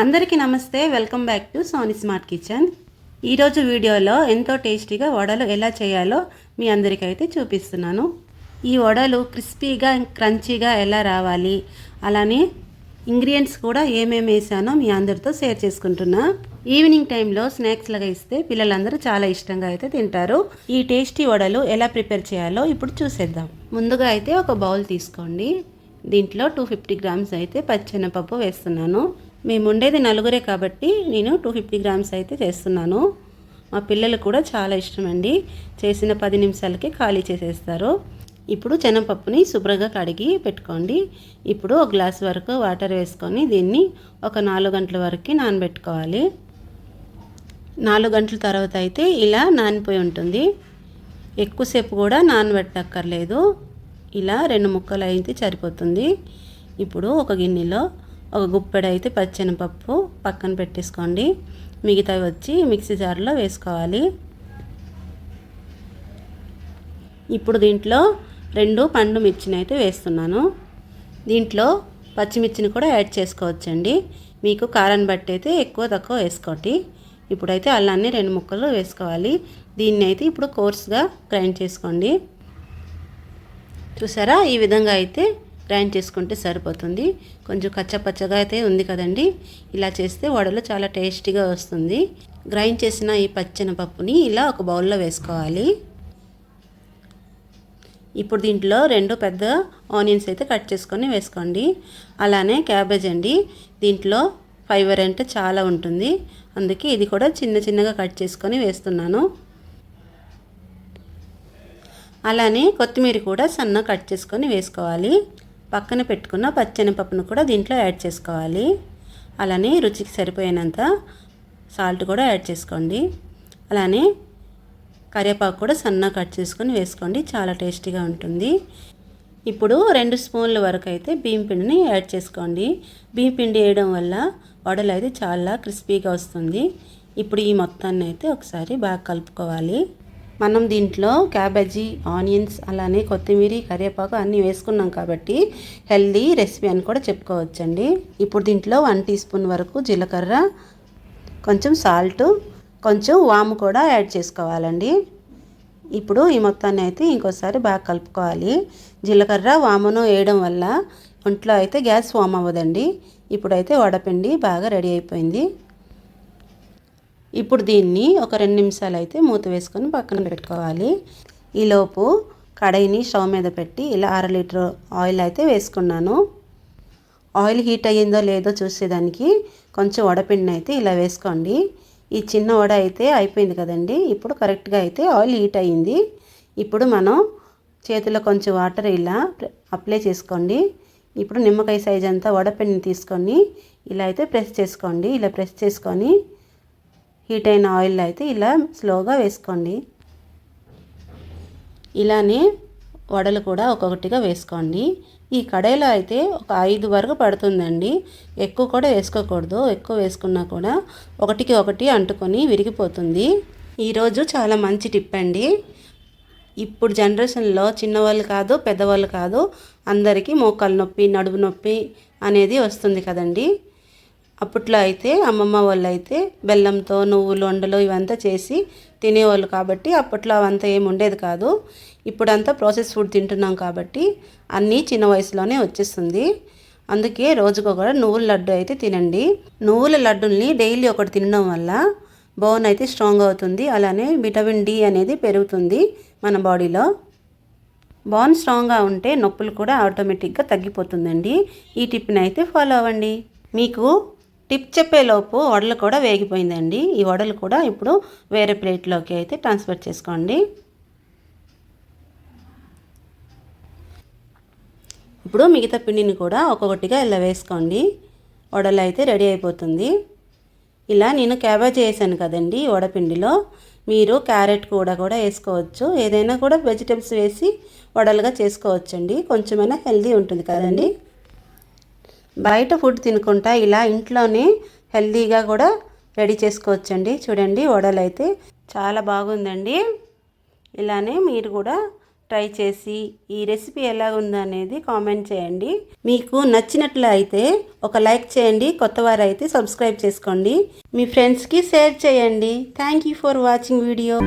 అందరికీ నమస్తే welcome back to Sony smart kitchen. ఈరోజు వీడియోలో ఎంతో టేస్టీగా వడలు ఎలా చేయాలో మీ అందరికైతే చూపిస్తున్నాను. ఈ వడలు క్రిస్పీగా క్రంచీగా ఎలా రావాలి అలానే ఇంగ్రీడియంట్స్ కూడా ఏమేమి వేసానో మీ అందరితో షేర్ చేసుకుంటున్నా. ఈవినింగ్ టైంలో స్నాక్స్ లాగా ఇస్తే పిల్లలందరూ చాలా ఇష్టంగా అయితే తింటారు. ఈ టేస్టీ వడలు ఎలా ప్రిపేర్ చేయాలో ఇప్పుడు చూసేద్దాం. ముందుగా అయితే ఒక బౌల్ తీసుకోండి. దీంట్లో టూ ఫిఫ్టీ గ్రామ్స్ అయితే పచ్చెనపప్పు వేస్తున్నాను. మేము ఉండేది నలుగురే కాబట్టి నేను టూ ఫిఫ్టీ గ్రామ్స్ అయితే చేస్తున్నాను. మా పిల్లలు కూడా చాలా ఇష్టం అండి చేసిన పది నిమిషాలకే ఖాళీ చేసేస్తారు. ఇప్పుడు శనగపప్పుని శుభ్రంగా కడిగి పెట్టుకోండి. ఇప్పుడు ఒక గ్లాస్ వరకు వాటర్ వేసుకొని దీన్ని ఒక నాలుగు గంటల వరకు నానబెట్టుకోవాలి. నాలుగు గంటల తర్వాత అయితే ఇలా నానిపోయి ఉంటుంది. ఎక్కువసేపు కూడా నానబెట్టక్కర్లేదు. ఇలా రెండు ముక్కలు అయితే సరిపోతుంది. ఇప్పుడు ఒక గిన్నెలో ఒక గుప్పెడు అయితే పచ్చెనపప్పు పక్కన పెట్టేసుకోండి. మిగతావి వచ్చి మిక్సీ జార్లో వేసుకోవాలి. ఇప్పుడు దీంట్లో రెండు పండు మిర్చిని అయితే వేస్తున్నాను. దీంట్లో పచ్చిమిర్చిని కూడా యాడ్ చేసుకోవచ్చండి. మీకు కారాన్ని బట్టి అయితే ఎక్కువ తక్కువ వేసుకోండి. ఇప్పుడైతే అల్లాన్ని రెండు ముక్కలు వేసుకోవాలి. దీన్ని అయితే ఇప్పుడు కోర్స్గా గ్రైండ్ చేసుకోండి. చూసారా? ఈ విధంగా అయితే గ్రైండ్ చేసుకుంటే సరిపోతుంది. కొంచెం కచ్చపచ్చగా అయితే ఉంది కదండి. ఇలా చేస్తే వడలు చాలా టేస్టీగా వస్తుంది. గ్రైండ్ చేసిన ఈ పచ్చని పప్పుని ఇలా ఒక బౌల్లో వేసుకోవాలి. ఇప్పుడు దీంట్లో రెండు పెద్ద ఆనియన్స్ అయితే కట్ చేసుకొని వేసుకోండి. అలానే క్యాబేజ్ అండి. దీంట్లో ఫైబర్ అంటే చాలా ఉంటుంది. అందుకే ఇది కూడా చిన్న చిన్నగా కట్ చేసుకొని వేస్తున్నాను. అలానే కొత్తిమీర కూడా సన్న కట్ చేసుకొని వేసుకోవాలి. పక్కన పెట్టుకున్న పచ్చనిపప్పును కూడా దీంట్లో యాడ్ చేసుకోవాలి. అలానే రుచికి సరిపోయినంత సాల్ట్ కూడా యాడ్ చేసుకోండి. అలానే కరివేపాకు కూడా సన్నగా కట్ చేసుకొని వేసుకోండి. చాలా టేస్టీగా ఉంటుంది. ఇప్పుడు రెండు స్పూన్ల వరకు అయితే బియ్యం పిండిని యాడ్ చేసుకోండి. బియ్యం పిండి వేయడం వల్ల వడలు అయితే చాలా క్రిస్పీగా వస్తుంది. ఇప్పుడు ఈ మొత్తాన్ని అయితే ఒకసారి బాగా కలుపుకోవాలి. మనం దీంట్లో క్యాబేజీ ఆనియన్స్ అలానే కొత్తిమీర కరివేపాకు అన్నీ వేసుకున్నాం కాబట్టి హెల్దీ రెసిపీ అని కూడా చెప్పుకోవచ్చండి. ఇప్పుడు దీంట్లో వన్ టీ స్పూన్ వరకు జీలకర్ర కొంచెం సాల్ట్ కొంచెం వాము కూడా యాడ్ చేసుకోవాలండి. ఇప్పుడు ఈ మొత్తాన్ని అయితే ఇంకోసారి బాగా కలుపుకోవాలి. జీలకర్ర వామును వేయడం వల్ల ఒంట్లో అయితే గ్యాస్ ఫామ్ అవ్వదండి. ఇప్పుడైతే వడపిండి బాగా రెడీ అయిపోయింది. ఇప్పుడు దీన్ని ఒక రెండు నిమిషాలు అయితే మూత వేసుకొని పక్కన పెట్టుకోవాలి. ఈలోపు కడాయిని స్టవ్ మీద పెట్టి ఇలా అర లీటర్ ఆయిల్ అయితే వేసుకున్నాను. ఆయిల్ హీట్ అయ్యిందో లేదో చూసేదానికి కొంచెం వడపిండిని అయితే ఇలా వేసుకోండి. ఈ చిన్న వడ అయితే అయిపోయింది కదండి. ఇప్పుడు కరెక్ట్గా అయితే ఆయిల్ హీట్ అయ్యింది. ఇప్పుడు మనం చేతిలో కొంచెం వాటర్ ఇలా అప్లై చేసుకోండి. ఇప్పుడు నిమ్మకాయ సైజ్ అంతా వడపిండిని తీసుకొని ఇలా అయితే ప్రెస్ చేసుకోండి. ఇలా ప్రెస్ చేసుకొని హీట్ అయిన ఆయిల్ అయితే ఇలా స్లోగా వేసుకోండి. ఇలానే వడలు కూడా ఒక్కొక్కటిగా వేసుకోండి. ఈ కడాయిలో అయితే ఒక ఐదు వరకు పడుతుందండి. ఎక్కువ కూడా వేసుకోకూడదు. ఎక్కువ వేసుకున్నా కూడా ఒకటికి ఒకటి అంటుకొని విరిగిపోతుంది. ఈరోజు చాలా మంచి టిప్ అండి. ఇప్పుడు జనరేషన్లో చిన్నవాళ్ళు కాదు పెద్దవాళ్ళు కాదు అందరికీ మోకాలు నొప్పి నడుము నొప్పి అనేది వస్తుంది కదండి. అప్పట్లో అయితే అమ్మమ్మ వాళ్ళు అయితే బెల్లంతో నువ్వులు వండలు ఇవంతా చేసి తినేవాళ్ళు కాబట్టి అప్పట్లో అవంతా ఏమి ఉండేది కాదు. ఇప్పుడంతా ప్రాసెస్ ఫుడ్ తింటున్నాం కాబట్టి అన్నీ చిన్న వయసులోనే వచ్చేస్తుంది. అందుకే రోజుకొకటి నువ్వుల లడ్డు అయితే తినండి. నువ్వుల లడ్డుల్ని డైలీ ఒకటి తినడం వల్ల బోన్ అయితే స్ట్రాంగ్ అవుతుంది. అలానే విటమిన్ డి అనేది పెరుగుతుంది మన బాడీలో. బోన్ స్ట్రాంగ్గా ఉంటే నొప్పులు కూడా ఆటోమేటిక్గా తగ్గిపోతుందండి. ఈ టిప్ని అయితే ఫాలో అవ్వండి. మీకు టిప్ చెప్పేలోపు వడలు కూడా వేగిపోయిందండి. ఈ వడలు కూడా ఇప్పుడు వేరే ప్లేట్లోకి అయితే ట్రాన్స్ఫర్ చేసుకోండి. ఇప్పుడు మిగతా పిండిని కూడా ఒక్కొక్కటిగా ఇలా వేసుకోండి. వడలు అయితే రెడీ అయిపోతుంది. ఇలా నేను క్యాబేజ్ వేసాను కదండి వడపిండిలో మీరు క్యారెట్ కూడా కూడా వేసుకోవచ్చు. ఏదైనా కూడా వెజిటేబుల్స్ వేసి వడలుగా చేసుకోవచ్చండి. కొంచెమైనా హెల్దీ ఉంటుంది కదండి. బయట ఫుడ్ తినుకుంటా ఇలా ఇంట్లోనే హెల్దీగా కూడా రెడీ చేసుకోవచ్చండి. చూడండి వడలు అయితే చాలా బాగుందండి. ఇలానే మీరు కూడా ట్రై చేసి ఈ రెసిపీ ఎలా ఉందనేది కామెంట్ చేయండి. మీకు నచ్చినట్లు అయితే ఒక లైక్ చేయండి కొత్తవారు అయితే సబ్స్క్రైబ్ చేసుకోండి. మీ ఫ్రెండ్స్కి షేర్ చేయండి. Thank you for watching video.